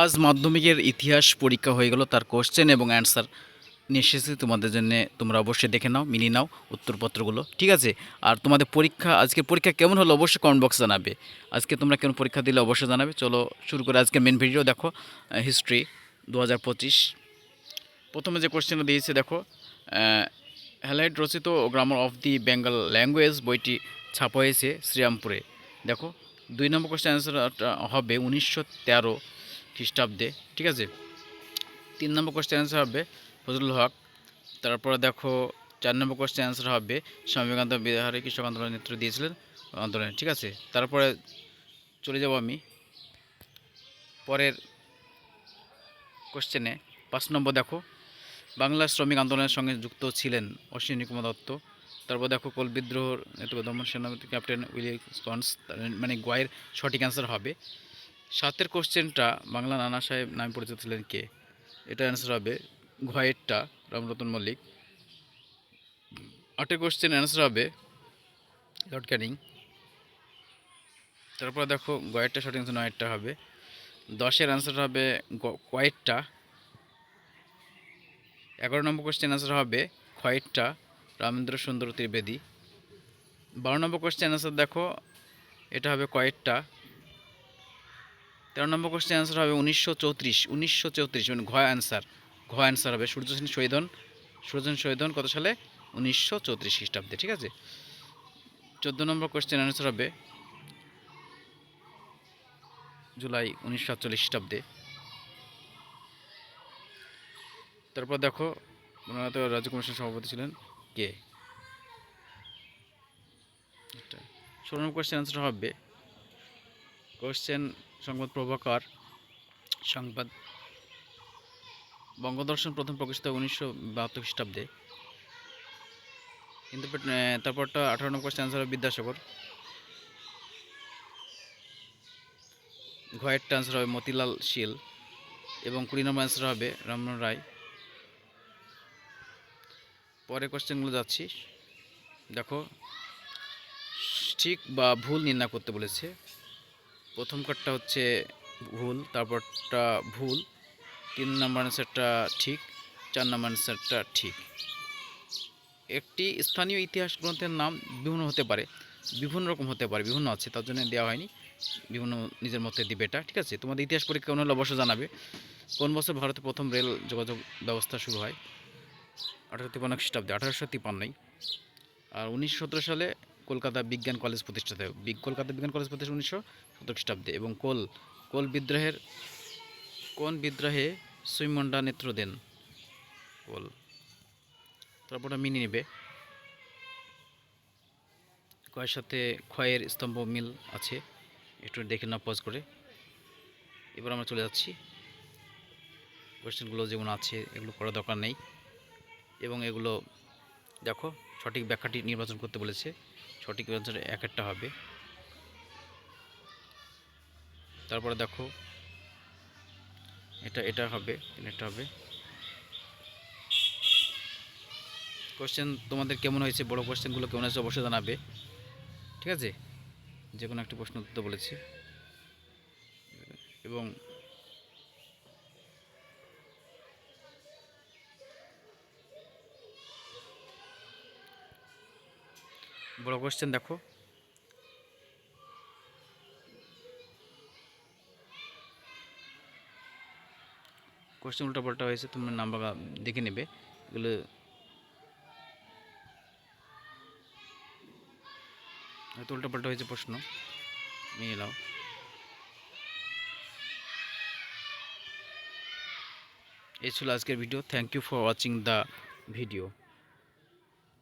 আজ মাধ্যমিকের ইতিহাস পরীক্ষা হয়ে গেল, তার কোশ্চেন এবং অ্যান্সার নিয়ে তোমাদের জন্য। তোমরা অবশ্যই দেখে নাও, মিলিয়ে নাও উত্তরপত্রগুলো, ঠিক আছে? আর তোমাদের পরীক্ষা আজকে পরীক্ষা কেমন হলো অবশ্যই কমেন্ট বক্সে জানাবে। আজকে তোমরা কেমন পরীক্ষা দিলে অবশ্যই জানাবে। চলো শুরু করে আজকে মেন ভিডিও দেখো হিস্ট্রি দু হাজার পঁচিশ। প্রথমে যে কোশ্চেনটা দিয়েছে, দেখো হ্যালাইট রচিত grammar of the Bengal language বইটি ছাপা হয়েছে শ্রীরামপুরে। দেখো, দুই নম্বর কোশ্চেন অ্যান্সারটা হবে উনিশশো তেরো। খ্রিস্টাব্দে, ঠিক আছে? তিন নম্বর কোশ্চেন অ্যান্সার হবে ফজলুল হক। তারপরে দেখো, চার নম্বর কোশ্চেন অ্যান্সার হবে স্বামী বিবেকানন্দ বিহারে কৃষক আন্দোলনের নেতৃত্ব দিয়েছিলেন আন্দোলনে, ঠিক আছে? তারপরে চলে যাব আমি পরের কোশ্চেনে পাঁচ নম্বর দেখো, বাংলা শ্রমিক আন্দোলনের সঙ্গে যুক্ত ছিলেন অশ্বিনী কুমার দত্ত। তারপর দেখো, কোল বিদ্রোহ নেতৃত্ব দমন সেনাপতি ক্যাপ্টেন উইলিয়ামস মানে গয়ের সঠিক অ্যান্সার হবে। সাতের কোশ্চেনটা বাংলা নানা সাহেব নামে পরিচিত ছিলেন কে? এটা অ্যান্সার হবে ঘয়েরটা রামরতন মল্লিক। আটের কোশ্চেন অ্যান্সার হবে লর্ড ক্যানিং। তারপর দেখো গয়েরটা সঠিক অ্যান্সার নয়েরটা হবে। দশের অ্যান্সার হবে কয়েরটা এগারো নম্বর কোশ্চেন অ্যান্সার হবে খয়েরটা রামেন্দ্র সুন্দর ত্রিবেদী। বারো নম্বর কোশ্চেন অ্যান্সার দেখো, এটা হবে কয়েরটা তেরো নম্বর কোশ্চেন অ্যান্সার হবে উনিশশো চৌত্রিশ উনিশশো চৌত্রিশ মানে ঘ অ্যান্সার ঘ অ্যান্সার হবে। সূর্যসেন শহীদন সূর্যসেন শহীদন কত সালে? উনিশশো চৌত্রিশ খ্রিস্টাব্দে, ঠিক আছে? চোদ্দ নম্বর কোশ্চেন অ্যান্সার হবে জুলাই উনিশশো সাতচল্লিশ খ্রিস্টাব্দে। তারপর দেখো রাজ্য কমিশনের সভাপতি ছিলেন কে? ষোলো নম্বর কোশ্চেন অ্যান্সার হবে কোশ্চেন সংবাদ প্রভাকর, সংবাদ বঙ্গদর্শন প্রথম প্রকাশিত উনিশশো বাহাত্তর খ্রিস্টাব্দে। কিন্তু তারপরটা আঠারো নম্বর হবে বিদ্যাসাগর। ঘয়েরটা অ্যান্সার হবে মতিলাল শীল এবং কুড়ি নম্বর অ্যান্সার হবে রামমোহন রায়। পরে কোশ্চেনগুলো যাচ্ছি। দেখো, ঠিক বা ভুল নির্ণয় করতে বলেছে। প্রথম কার্ডটা হচ্ছে ভুল, তারপরটা ভুল, তিন নম্বর অ্যান্সারটা ঠিক, চার নম্বর অ্যান্সারটা ঠিক। একটি স্থানীয় ইতিহাস গ্রন্থের নাম বিভিন্ন হতে পারে, বিভিন্ন রকম হতে পারে, বিভিন্ন আছে, তার জন্য দেওয়া হয়নি। বিভিন্ন নিজের মধ্যে দিবে এটা, ঠিক আছে? তোমাদের ইতিহাস পরীক্ষা কেমন হলে অবশ্যই জানাবে। কোন বছর ভারতে প্রথম রেল যোগাযোগ ব্যবস্থা শুরু হয়? আঠারোশো তিপ্পান্ন খ্রিস্টাব্দে, আঠারোশো তিপ্পান্নই। আর উনিশশো সতেরো সালে কলকাতা বিজ্ঞান কলেজ প্রতিষ্ঠিত কলকাতা বিজ্ঞান কলেজ প্রতিষ্ঠা উনিশশো সতেরো খ্রিস্টাব্দে এবং কোল কোল বিদ্রোহের, কোন বিদ্রোহে সুইমন্ডা নেত্র দেন? কোল। তারপর মিনি নেবে। কয়ের সাথে ক্ষয়ের স্তম্ভ মিল আছে, একটু দেখে না পজ করে। এবার আমরা চলে যাচ্ছি। কোয়েশ্চেনগুলো যেমন আছে, এগুলো করার দরকার নেই। এবং এগুলো দেখো, সঠিক ব্যাখ্যাটি নির্বাচন করতে বলেছে। সঠিক অ্যান্সার এক একটা হবে। তারপরে দেখো, এটা এটা হবে এটা হবে। কোশ্চেন তোমাদের কেমন হয়েছে, বড় কোশ্চেনগুলো কেমন হয়েছে অবশ্যই জানাবে। ঠিক আছে? যে কোনো একটি প্রশ্ন উত্তর বলেছি। এবং বড় কোশ্চেন দেখো। কোশ্চেন উল্টা পাল্টা হয়েছে, তোমরা নাম্বার দেখে নেবে। এগুলো হয়তো উল্টা পাল্টা হয়েছে প্রশ্ন। নিয়ে নাও। এই ছিল আজকের video thank you for watching the video